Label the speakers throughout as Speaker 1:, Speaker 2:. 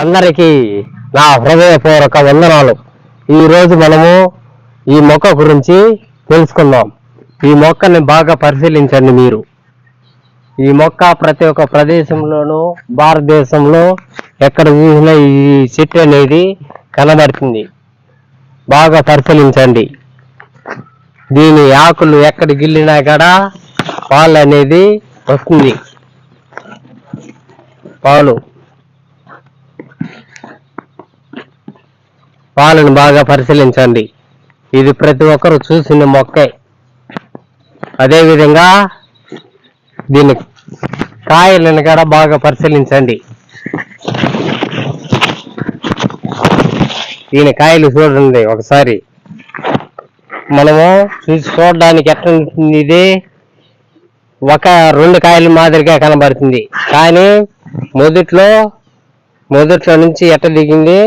Speaker 1: అందరికీ నా హృదయపూర్వక వందనాలు. ఈ రోజు మనము ఈ మొక్క గురించి తెలుసుకుందాం. ఈ మొక్కని బాగా పరిశీలించండి మీరు. ఈ మొక్క ప్రతి ఒక్క ప్రదేశంలోనూ భారతదేశంలో ఎక్కడ చూసినా ఈ చెట్టు అనేది కనబడుతుంది. బాగా పరిశీలించండి. దీని ఆకులు ఎక్కడ గిల్లినా కూడా పాలు అనేది వస్తుంది. పాలు. పాలను బాగా పరిశీలించండి. ఇది ప్రతి ఒక్కరు చూసిన మొక్కే. అదేవిధంగా దీని కాయలను కూడా బాగా పరిశీలించండి. దీని కాయలు చూడండి ఒకసారి. మనము చూసి చూడడానికి ఎట్లా ఇది ఒక రెండు కాయల మాదిరిగా కనబడుతుంది. కానీ మొదట్లో మొదట్లో నుంచి ఎట్ట దిగింది?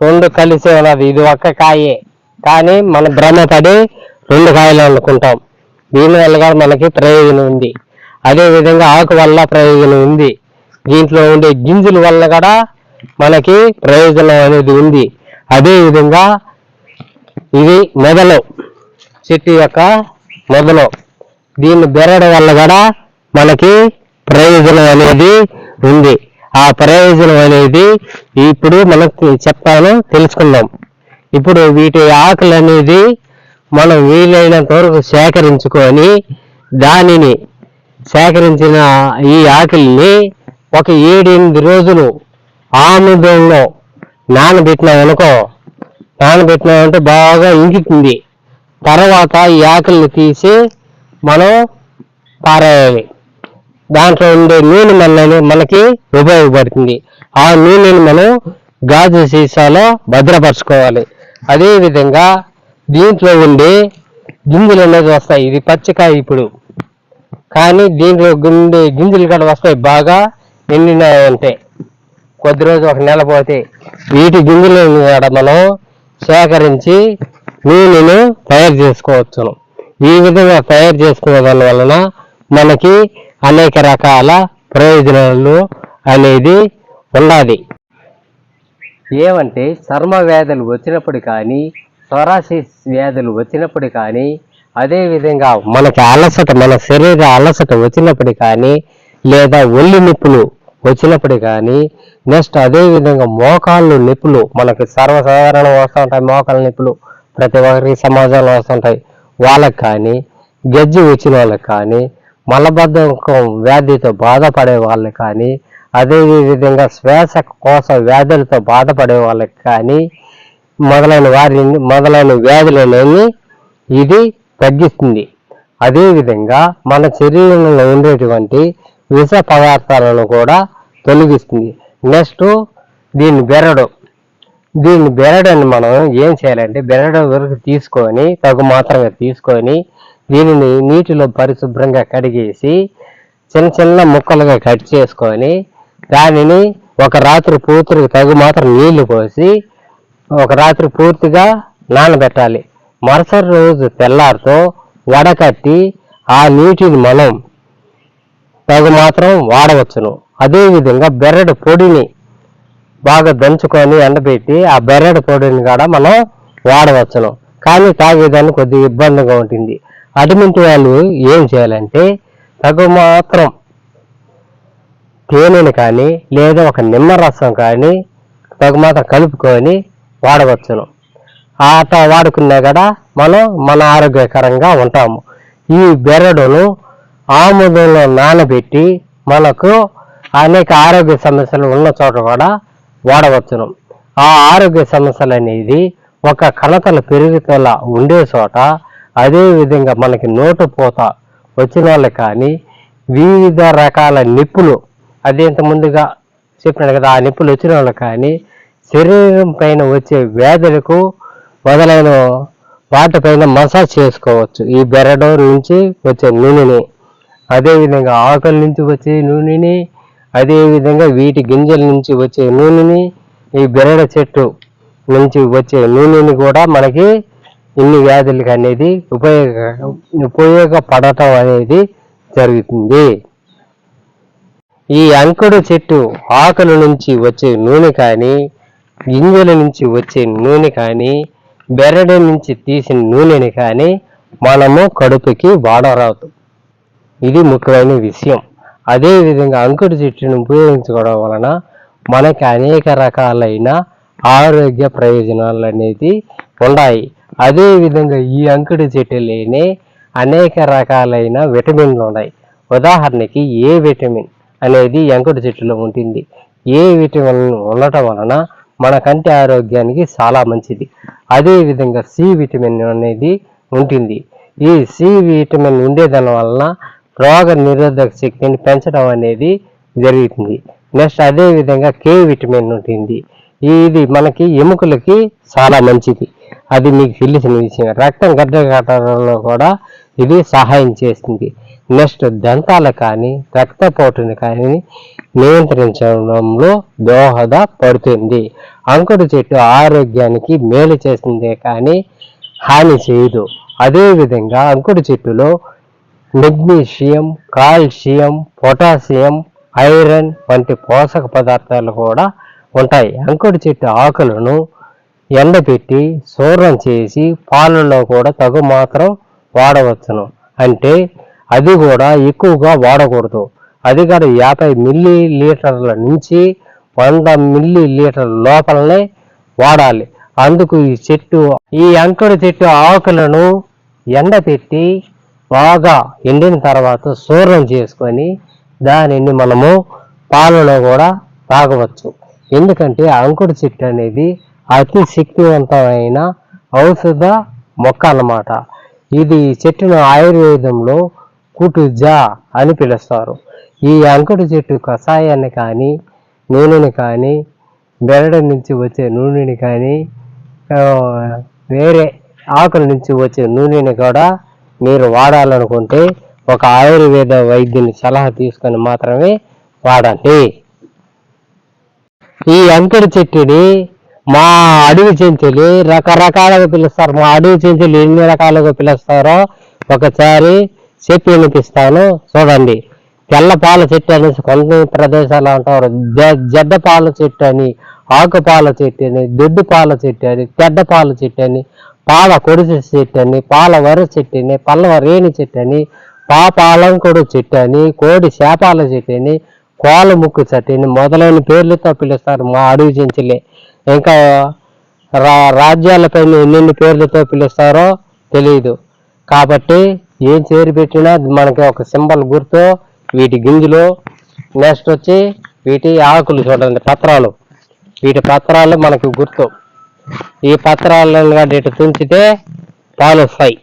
Speaker 1: రెండు కలిసే ఉన్నది. ఇది ఒక్క కాయే. కానీ మన భ్రమపడి రెండు కాయలు అనుకుంటాం. దీని వల్ల కూడా మనకి ప్రయోజనం ఉంది. అదేవిధంగా ఆకు వల్ల ప్రయోజనం ఉంది. దీంట్లో ఉండే గింజల వల్ల కూడా మనకి ప్రయోజనం అనేది ఉంది. అదే విధంగా ఇది మొదలు. చెట్టు యొక్క మొదలు. దీన్ని బెరడం వల్ల కూడా మనకి ప్రయోజనం అనేది ఉంది. ఆ ప్రయోజనం అనేది ఇప్పుడు మనకు చెప్తాను తెలుసుకుందాం. ఇప్పుడు వీటి ఆకులు అనేది మనం వీలైనంత వరకు సేకరించుకొని దానిని సేకరించిన ఈ ఆకుల్ని ఒక ఏడెనిమిది రోజులు ఆముదంలో నానబెట్టినామనుకో నానబెట్టినామంటే బాగా ఇంకితుంది. తర్వాత ఈ ఆకుల్ని తీసి మనం పారేయాలి. దాంట్లో ఉండే నూనె మనని మనకి ఉపయోగపడుతుంది. ఆ నూనెని మనం గాజు సీసాలో భద్రపరచుకోవాలి. అదేవిధంగా దీంట్లో ఉండే గింజలు అనేది వస్తాయి. ఇది పచ్చికాయ ఇప్పుడు. కానీ దీంట్లో ఉండే గింజలు కూడా వస్తాయి. బాగా ఎండినాయంటే కొద్ది రోజు ఒక నెల పోతే వీటి గింజలను కూడా మనం సేకరించి నూనెను తయారు చేసుకోవచ్చును. ఈ విధంగా తయారు చేసుకునే దాని వలన మనకి అనేక రకాల ప్రయోజనాలు అనేది ఉన్నది. ఏమంటే చర్మ వ్యాధులు వచ్చినప్పుడు కానీ సొరాసిస్ వ్యాధులు వచ్చినప్పుడు కానీ అదేవిధంగా మనకి అలసట మన శరీర అలసట వచ్చినప్పుడు కానీ లేదా ఒళ్ళు నొప్పులు వచ్చినప్పుడు కానీ నెక్స్ట్ అదే విధంగా మోకాళ్ళు నొప్పులు మనకి సర్వసాధారణ వస్తుంటాయి మోకాళ్ళ నొప్పులు ప్రతి ఒక్కరికి సమాజంలో వస్తుంటాయి వాళ్ళకి కానీ గజ్జి వచ్చిన వాళ్ళకి కానీ మలబద్ధకం వ్యాధితో బాధపడే వాళ్ళకి కానీ అదే విధంగా శ్వాసకోశ వ్యాధులతో బాధపడే వాళ్ళకి కానీ మొదలైన వారిని మొదలైన వ్యాధులనేవి ఇది తగ్గిస్తుంది. అదేవిధంగా మన శరీరంలో ఉండేటువంటి విష పదార్థాలను కూడా తొలగిస్తుంది. నెక్స్ట్ దీని బెరడు. దీని బెరడని మనం ఏం చేయాలంటే బెరడు వరకు తీసుకొని తగు మాత్రమే తీసుకొని దీనిని నీటిలో పరిశుభ్రంగా కడిగేసి చిన్న చిన్న ముక్కలుగా కట్ చేసుకొని దానిని ఒక రాత్రి పూర్తికి తగు మాత్రం నీళ్ళు పోసి ఒక రాత్రి పూర్తిగా నానబెట్టాలి. మరుసటి రోజు తెల్లారితో వడకట్టి ఆ నీటిని మనం తగు మాత్రం వాడవచ్చును. అదేవిధంగా బెరడు పొడిని బాగా దంచుకొని ఎండబెట్టి ఆ బెరడు పొడిని కూడా మనం వాడవచ్చును. కానీ తాగేదాన్ని కొద్దిగా ఇబ్బందిగా ఉంటుంది. అటువంటి వాళ్ళు ఏం చేయాలంటే తగు మాత్రం తేనెను కానీ లేదా ఒక నిమ్మరసం కానీ తగు మాత్రం కలుపుకొని వాడవచ్చును. ఆట వాడుకున్నా కూడా మనం మన ఆరోగ్యకరంగా ఉంటాము. ఈ బెరడును ఆముదంలో నానబెట్టి మనకు అనేక ఆరోగ్య సమస్యలు ఉన్న చోట కూడా వాడవచ్చును. ఆ ఆరోగ్య సమస్యలు అనేది ఒక కణతల పెరుగుదల ఉండే చోట అదేవిధంగా మనకి నోటు పూత వచ్చిన వాళ్ళు కానీ వివిధ రకాల నిప్పులు అదే ఇంత ముందుగా చెప్పినాను కదా ఆ నిప్పులు వచ్చిన వాళ్ళు కానీ శరీరం పైన వచ్చే వ్యాధులకు మొదలైన వాటిపైన మసాజ్ చేసుకోవచ్చు. ఈ బెరడు నుంచి వచ్చే నూనెని అదేవిధంగా ఆకుల నుంచి వచ్చే నూనెని అదేవిధంగా వీటి గింజల నుంచి వచ్చే నూనెని ఈ బెరడ చెట్టు నుంచి వచ్చే నూనెని కూడా మనకి ఇన్ని వ్యాధులకి అనేది ఉపయోగ ఉపయోగపడటం అనేది జరుగుతుంది. ఈ అంకుడు చెట్టు ఆకుల నుంచి వచ్చే నూనె కానీ గింజల నుంచి వచ్చే నూనె కానీ బెరడి నుంచి తీసిన నూనెని కానీ మనము కడుపుకి వాడరాదు. ఇది ముఖ్యమైన విషయం. అదేవిధంగా అంకుడు చెట్టును ఉపయోగించుకోవడం వలన మనకి అనేక రకాలైన ఆరోగ్య ప్రయోజనాలు అనేది ఉన్నాయి అదేవిధంగా ఈ అంకుడు చెట్టులోనే అనేక రకాలైన విటమిన్లు ఉన్నాయి ఉదాహరణకి ఏ విటమిన్ అనేది అంకుడు చెట్టులో ఉంటుంది. ఏ విటమిన్ ఉండటం వలన మన కంటి ఆరోగ్యానికి చాలా మంచిది. అదేవిధంగా సి విటమిన్ అనేది ఉంటుంది. ఈ సి విటమిన్ ఉండేదాని వలన రోగ నిరోధక శక్తిని పెంచడం అనేది జరుగుతుంది. నెక్స్ట్ అదేవిధంగా కే విటమిన్ ఉంటుంది. ఇది మనకి ఎముకలకి చాలా మంచిది. అది మీకు తెలిసిన విషయం. రక్తం గడ్డ కట్టడంలో కూడా ఇది సహాయం చేస్తుంది. నెక్స్ట్ దంతాలు కానీ రక్తపోటుని కానీ నియంత్రించడంలో దోహదపడుతుంది అంకుడు చెట్టు ఆరోగ్యానికి మేలు చేస్తుందే కానీ హాని చేయదు. అదేవిధంగా అంకుడు చెట్టులో మెగ్నీషియం కాల్షియం పొటాషియం ఐరన్ వంటి పోషక పదార్థాలు కూడా ఉంటాయి. అంకుడు చెట్టు ఆకులను ఎండబెట్టి శూర్ణం చేసి పాలలో కూడా తగు మాత్రం వాడవచ్చును. అంటే అది కూడా ఎక్కువగా వాడకూడదు. అది కూడా యాభై మిల్లీ లీటర్ల నుంచి వంద మిల్లీ లీటర్ల లోపలనే వాడాలి. అందుకు ఈ చెట్టు ఈ అంకుడు చెట్టు ఆకులను ఎండబెట్టి బాగా ఎండిన తర్వాత శూర్ణం చేసుకొని దానిని మనము పాలలో కూడా తాగవచ్చు. ఎందుకంటే అంకుడు చెట్టు అనేది అతి శక్తివంతమైన ఔషధ మొక్క అన్నమాట. ఇది చెట్టును ఆయుర్వేదంలో కుటుజా అని పిలుస్తారు. ఈ అంకుడు చెట్టు కషాయాన్ని కానీ నూనెని కానీ బెరడు నుంచి వచ్చే నూనెని కానీ వేరే ఆకుల నుంచి వచ్చే నూనెని కూడా మీరు వాడాలనుకుంటే ఒక ఆయుర్వేద వైద్యుని సలహా తీసుకొని మాత్రమే వాడండి. ఈ అంకుడు చెట్టుని మా అడవి చెంచులు రకరకాలుగా పిలుస్తారు. మా అడవి చెంచులు ఎన్ని రకాలుగా పిలుస్తారో ఒకసారి చెప్పి వినిపిస్తాను. చూడండి. తెల్ల పాల చెట్టు అనేసి కొన్ని ప్రదేశాలు అంటారు జడ్డ పాల చెట్టు అని ఆకు పాల చెట్టు అని దొడ్డు పాల చెట్టు అని తెడ్డ పాల చెట్టు అని పాల కొడిసి చెట్టు అని పాల వర చెట్టు అని పల్లవ రేణి చెట్టు అని పాపాలంకుడు చెట్టు అని కోడి శాపాల చెట్టు అని కోల ముక్కు చెట్టు అని మొదలైన పేర్లతో పిలుస్తారు మా అడవి చెంచులే. ఇంకా రా రాజ్యాలపైన ఎన్నెన్ని పేర్లతో పిలుస్తారో తెలియదు కాబట్టి ఏం చేరు పెట్టినా మనకి ఒక సింబల్ గుర్తు వీటి గింజలు నెక్స్ట్ వచ్చి వీటి ఆకులు చూడండి పత్రాలు. వీటి పత్రాలు మనకు గుర్తు. ఈ పత్రాలను కాబట్టి ఇటు తుంచితే పాలు వస్తాయి.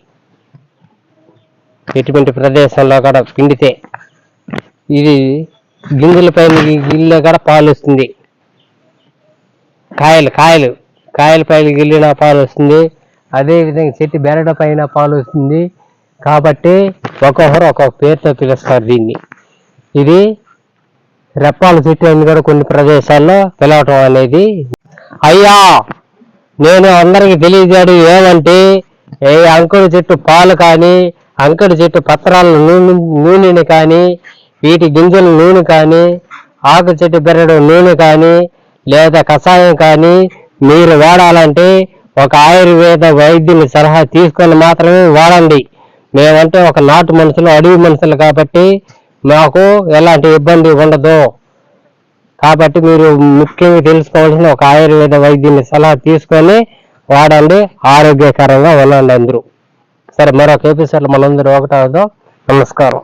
Speaker 1: ఇటువంటి ప్రదేశంలో కూడా పిండితే. ఇది గింజల పైన గిల్లే కూడా పాలు వస్తుంది. కాయలు కాయలు. కాయల పైన గిల్లిన పాలు వస్తుంది. అదేవిధంగా చెట్టు బెరడ పైన పాలు వస్తుంది. కాబట్టి ఒక్కొక్కరు ఒక్కొక్క పేరుతో పిలుస్తారు దీన్ని. ఇది రెప్పాల చెట్టు అని కూడా కొన్ని ప్రదేశాల్లో పిలవటం అనేది. అయ్యా నేను అందరికి తెలియజేయడం ఏమంటే ఏ అంకుడు చెట్టు పాలు కానీ అంకుడు చెట్టు పత్రాల నూనె నూనెని కానీ వీటి గింజల నూనె కానీ ఆకు చెట్టు బెరడు నూనె కానీ లేదా కషాయం కానీ మీరు వాడాలంటే ఒక ఆయుర్వేద వైద్యుని సలహా తీసుకొని మాత్రమే వాడండి. మేమంటే ఒక నాటు మనుషులు అడవి మనుషులు కాబట్టి మాకు ఎలాంటి ఇబ్బంది ఉండదు. కాబట్టి మీరు ముఖ్యంగా తెలుసుకోవాల్సిన ఒక ఆయుర్వేద వైద్యుని సలహా తీసుకొని వాడండి. ఆరోగ్యకరంగా ఉండండి అందరూ. సరే మరొక ఎపిసోడ్లో మనందరూ ఒకటవుదాం. నమస్కారం.